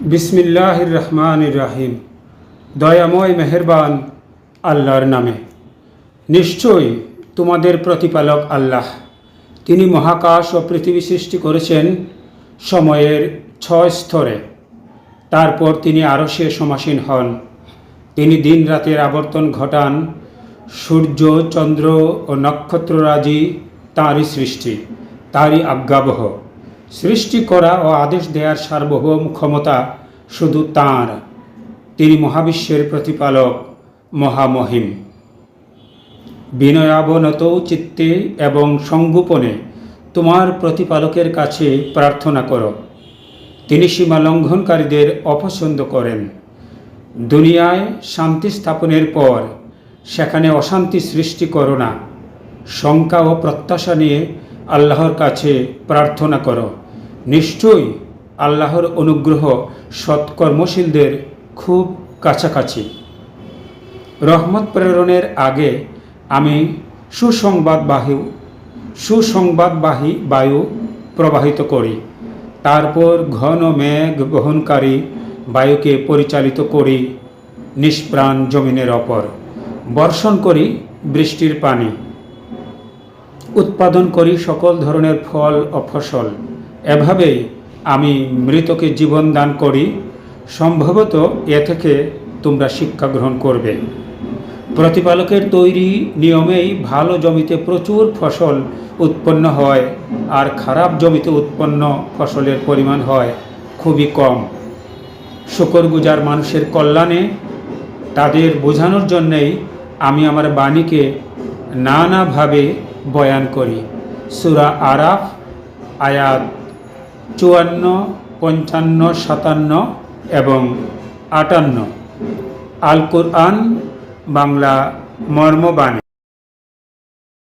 বিসমিল্লাহির রহমান রাহিম। দয়াময় মেহেরবান আল্লাহর নামে। নিশ্চয়ই তোমাদের প্রতিপালক আল্লাহ। তিনি মহাকাশ ও পৃথিবী সৃষ্টি করেছেন সময়ের ছয় স্তরে। তারপর তিনি আরও সে সমাসীন হন। তিনি দিন রাতের আবর্তন ঘটান। সূর্য, চন্দ্র ও নক্ষত্ররাজি তাঁরই সৃষ্টি, তাঁরই আজ্ঞাবহ। সৃষ্টি করা ও আদেশ দেওয়ার সার্বভৌম ক্ষমতা শুধু তাঁর। তিনি মহাবিশ্বের প্রতিপালক, মহামহিম। বিনয়াবনত চিত্তে এবং সংগোপনে তোমার প্রতিপালকের কাছে প্রার্থনা করো। তিনি সীমা লঙ্ঘনকারীদের অপছন্দ করেন। দুনিয়ায় শান্তি স্থাপনের পর সেখানে অশান্তি সৃষ্টি করো না। শঙ্কা ও প্রত্যাশা নিয়ে আল্লাহর কাছে প্রার্থনা করো। নিশ্চয়ই আল্লাহর অনুগ্রহ সৎকর্মশীলদের খুব কাছাকাছি। রহমত প্রেরণের আগে আমি সুসংবাদবাহী সুসংবাদবাহী বায়ু প্রবাহিত করি। তারপর ঘন মেঘ বহনকারী বায়ুকে পরিচালিত করি নিষ্প্রাণ জমিনের অপর বর্ষণ করি বৃষ্টির পানি। উৎপাদন করি সকল ধরনের ফল ও ফসল। এভাবেই আমি মৃতকে জীবন দান করি। সম্ভবত এ থেকে তোমরা শিক্ষা গ্রহণ করবে। প্রতিপালকের তৈরি নিয়মেই ভালো জমিতে প্রচুর ফসল উৎপন্ন হয় আর খারাপ জমিতে উৎপন্ন ফসলের পরিমাণ হয় খুবই কম। শুকরগুজার মানুষের কল্যাণে তাদের বোঝানোর জন্যেই আমি আমার বাণীকে নানাভাবে বয়ান করি। সুরা আরাফ আয়াত চুয়ান্ন পঞ্চান্ন সাতান্ন এবং আটান্ন। আল কোরআন বাংলা মর্মবাণী।